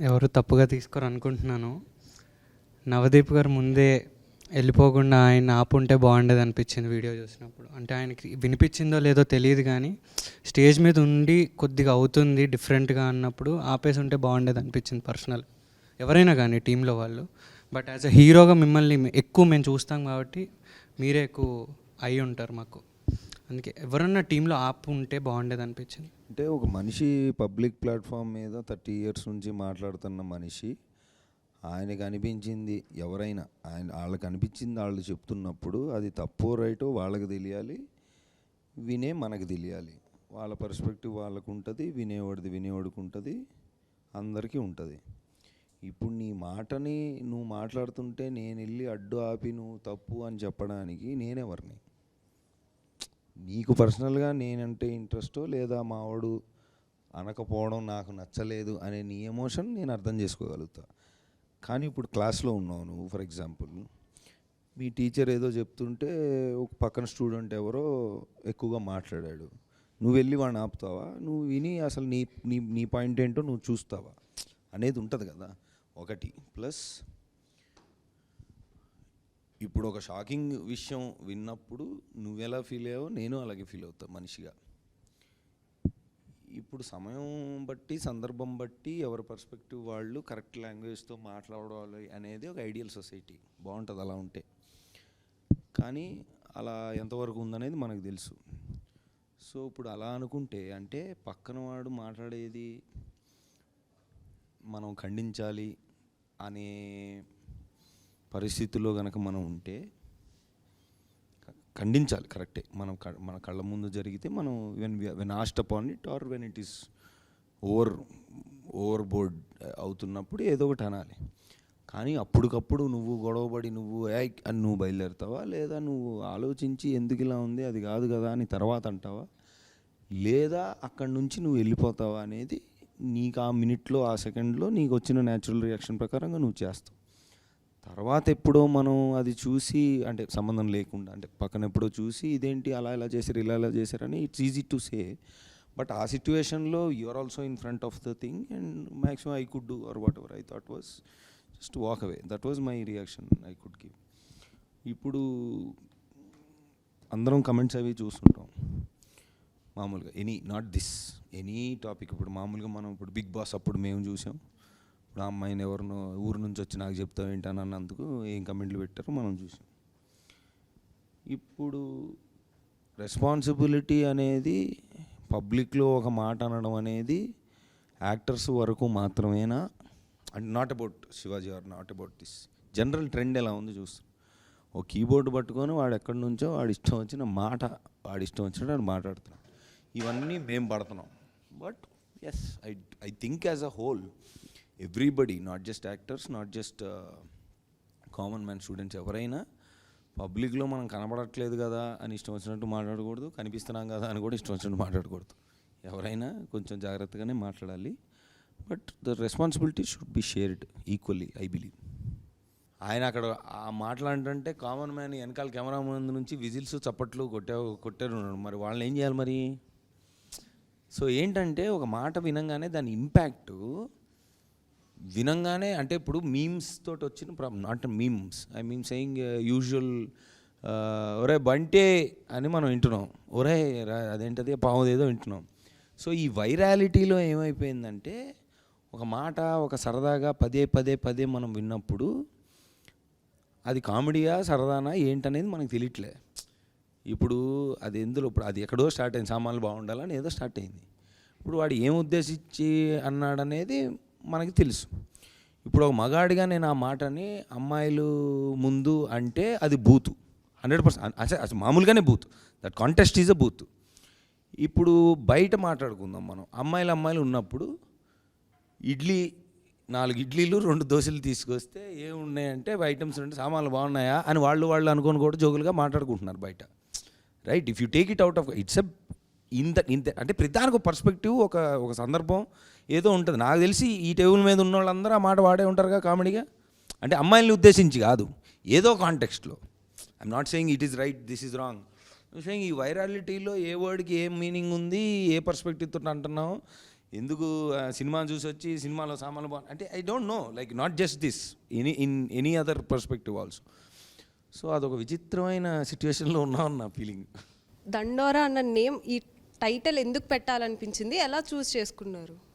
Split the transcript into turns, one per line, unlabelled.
ఎవరు తప్పుగా తీసుకోరు అనుకుంటున్నాను నవదీప్ గారు ముందే వెళ్ళిపోకుండా ఆయన ఆపుంటే బాగుండేది అనిపించింది వీడియో చూసినప్పుడు. అంటే ఆయనకి వినిపించిందో లేదో తెలియదు కానీ స్టేజ్ మీద ఉండి కొద్దిగా అవుతుంది డిఫరెంట్గా అన్నప్పుడు ఆపేసి ఉంటే బాగుండేది అనిపించింది పర్సనల్. ఎవరైనా కానీ టీంలో వాళ్ళు. బట్ యాజ్ అ హీరోగా మిమ్మల్ని ఎక్కువ మేము చూస్తాం కాబట్టి మీరే ఎక్కువ అయి ఉంటారు మాకు. అందుకే ఎవరన్నా టీంలో ఆపు ఉంటే బాగుండేది అనిపించింది.
అంటే ఒక మనిషి పబ్లిక్ ప్లాట్ఫామ్ మీద థర్టీ ఇయర్స్ నుంచి మాట్లాడుతున్న మనిషి ఆయనకు అనిపించింది ఎవరైనా. ఆయన వాళ్ళకి అనిపించింది వాళ్ళు చెప్తున్నప్పుడు అది తప్పో రైటో వాళ్ళకి తెలియాలి వినే మనకు తెలియాలి. వాళ్ళ పర్స్పెక్టివ్ వాళ్ళకు ఉంటుంది వినేవాడిది వినేవాడికి ఉంటుంది అందరికీ ఉంటుంది. ఇప్పుడు నీ మాటని నువ్వు మాట్లాడుతుంటే నేను వెళ్ళి అడ్డు ఆపి నువ్వు తప్పు అని చెప్పడానికి నేనెవరిని? నీకు పర్సనల్గా నేనంటే ఇంట్రెస్టో లేదా మావాడు అనకపోవడం నాకు నచ్చలేదు అనే నీ ఎమోషన్ నేను అర్థం చేసుకోగలుగుతా. కానీ ఇప్పుడు క్లాస్లో ఉన్నావు నువ్వు ఫర్ ఎగ్జాంపుల్. మీ టీచర్ ఏదో చెప్తుంటే ఒక పక్కన స్టూడెంట్ ఎవరో ఎక్కువగా మాట్లాడాడు. నువ్వు వెళ్ళి వాడిని ఆపుతావా? నువ్వు విని అసలు నీ నీ నీ పాయింట్ ఏంటో నువ్వు చూస్తావా? అనేది ఉంటుంది కదా. ఒకటి. ప్లస్ ఇప్పుడు ఒక షాకింగ్ విషయం విన్నప్పుడు నువ్వెలా ఫీల్ అయ్యావో నేను అలాగే ఫీల్ అవుతా మనిషిగా. ఇప్పుడు సమయం బట్టి సందర్భం బట్టి ఎవరి పర్స్పెక్టివ్ వాళ్ళు కరెక్ట్ లాంగ్వేజ్తో మాట్లాడాలి అనేది ఒక ఐడియల్ సొసైటీ. బాగుంటుంది అలా ఉంటే. కానీ అలా ఎంతవరకు ఉందనేది మనకు తెలుసు. సో ఇప్పుడు అలా అనుకుంటే అంటే పక్కన వాడు మాట్లాడేది మనం ఖండించాలి అనే పరిస్థితిలో కనుక మనం ఉంటే ఖండించాలి కరెక్టే. మనం మన కళ్ళ ముందు జరిగితే మనం when when as upon it or when it is over overboard అవుతున్నప్పుడు ఏదో ఒకటి అనాలి. కానీ అప్పటికప్పుడు నువ్వు గొడవపడి నువ్వు ఏయ్ అని నువ్వు బయలుదేరుతావా? లేదా నువ్వు ఆలోచించి ఎందుకు ఇలా ఉంది అది కాదు కదా అని తర్వాత అంటావా? లేదా అక్కడి నుంచి నువ్వు వెళ్ళిపోతావా అనేది నీకు ఆ మినిట్లో ఆ సెకండ్లో నీకు వచ్చిన న్యాచురల్ రియాక్షన్ ప్రకారంగా నువ్వు చేస్తావు. తర్వాత ఎప్పుడో మనం అది చూసి అంటే సంబంధం లేకుండా అంటే పక్కన ఎప్పుడో చూసి ఇదేంటి అలా ఇలా చేశారు ఇలా ఇలా చేశారని it's easy to say but ఆ సిచ్యువేషన్లో you are also in front of the thing and maximum I could do or whatever I thought was just walk away that was my reaction I could give ఇప్పుడు అందరం comments అవి చూస్తుంటాం. మామూలుగా any not this any topic ఇప్పుడు మామూలుగా మనం ఇప్పుడు big boss అప్పుడు మేము చూసాం. ఆ అమ్మాయిని ఎవరినో ఊరు నుంచి వచ్చి నాకు చెప్తావు ఏంటని అన్నందుకు ఏం కమెంట్లు పెట్టారో మనం చూసాం. ఇప్పుడు రెస్పాన్సిబిలిటీ అనేది పబ్లిక్లో ఒక మాట అనడం అనేది యాక్టర్స్ వరకు మాత్రమేనా? And not about Shivaji or not about this general trend ఎలా ఉంది చూస్తాం. ఓ కీబోర్డ్ పట్టుకొని వాడు ఎక్కడి నుంచో వాడి ఇష్టం వచ్చిన మాట వాడి ఇష్టం వచ్చినట్టు వాడు మాట్లాడుతున్నాడు. ఇవన్నీ మేము పడుతున్నాం. But yes I I think as a whole everybody not just actors not just common man students ఎవరైనా పబ్లిక్లో మనం కనబడట్లేదు కదా అని ఇష్టం వచ్చినట్టు మాట్లాడకూడదు కనిపిస్తున్నాం కదా అని కూడా ఇష్టం వచ్చినట్టు మాట్లాడకూడదు. ఎవరైనా కొంచెం జాగ్రత్తగానే మాట్లాడాలి. But the responsibility should be shared equally I believe ఆయన అక్కడ ఆ మాట్లాడంటే కామన్ మ్యాన్ వెనకాల కెమెరా ముందు నుంచి విజిల్స్ చప్పట్లు కొట్టే కొట్టారు. మరి వాళ్ళని ఏం చేయాలి మరి? సో ఏంటంటే ఒక మాట వినంగానే దాని ఇంపాక్టు వినంగానే అంటే ఇప్పుడు మీమ్స్ తోటి వచ్చిన problem not memes I mean saying usual ఒరే బంటే అని మనం వింటున్నాం. ఒరే అదేంటది? పావుదేదో వింటున్నాం. సో ఈ వైరాలిటీలో ఏమైపోయిందంటే ఒక మాట ఒక సరదాగా పదే పదే పదే మనం విన్నప్పుడు అది కామెడీయా సరదానా ఏంటనేది మనకు తెలియట్లే. ఇప్పుడు అది ఎందులో ఇప్పుడు అది ఎక్కడో స్టార్ట్ అయింది సామాన్లు బాగుండాలని ఏదో స్టార్ట్ అయింది. ఇప్పుడు వాడు ఏం ఉద్దేశించి అన్నాడనేది మనకి తెలుసు. ఇప్పుడు ఒక మగాడిగా నేను ఆ మాటని అమ్మాయిలు ముందు అంటే అది బూతు. హండ్రెడ్ పర్సెంట్ అసలు మామూలుగానే booth. That contest is a booth. ఇప్పుడు బయట మాట్లాడుకుందాం మనం. అమ్మాయిలు అమ్మాయిలు ఉన్నప్పుడు ఇడ్లీ నాలుగు ఇడ్లీలు రెండు దోశలు తీసుకొస్తే ఏమున్నాయంటే ఐటమ్స్ అంటే సామాన్లు బాగున్నాయా అని వాళ్ళు వాళ్ళు అనుకుని కూడా జోకులుగా మాట్లాడుకుంటున్నారు బయట. Right? If you take it out of it's a ఇంత ఇంత అంటే ప్రతిదానికి ఒక పర్స్పెక్టివ్ ఒక ఒక సందర్భం ఏదో ఉంటుంది. నాకు తెలిసి ఈ టేబుల్ మీద ఉన్న వాళ్ళందరూ ఆ మాట వాడే ఉంటారుగా కామెడీగా? అంటే అమ్మాయిల్ని ఉద్దేశించి కాదు. ఏదో కాంటెక్స్ట్లో. I'm not saying it is right this is wrong saying ఈ వైరాలిటీలో ఏ వర్డ్కి ఏం మీనింగ్ ఉంది ఏ పర్స్పెక్టివ్తో అంటున్నావు ఎందుకు సినిమా చూసి వచ్చి సినిమాలో సామాన్లు బాగు అంటే I don't know like not just this any in any other perspective also so అదొక విచిత్రమైన సిచ్యువేషన్లో ఉన్నావు నా ఫీలింగ్.
దండోరా అన్న నేమ్ ఈ టైటిల్ ఎందుకు పెట్టాలనిపించింది? ఎలా చూస్ చేసుకున్నారు?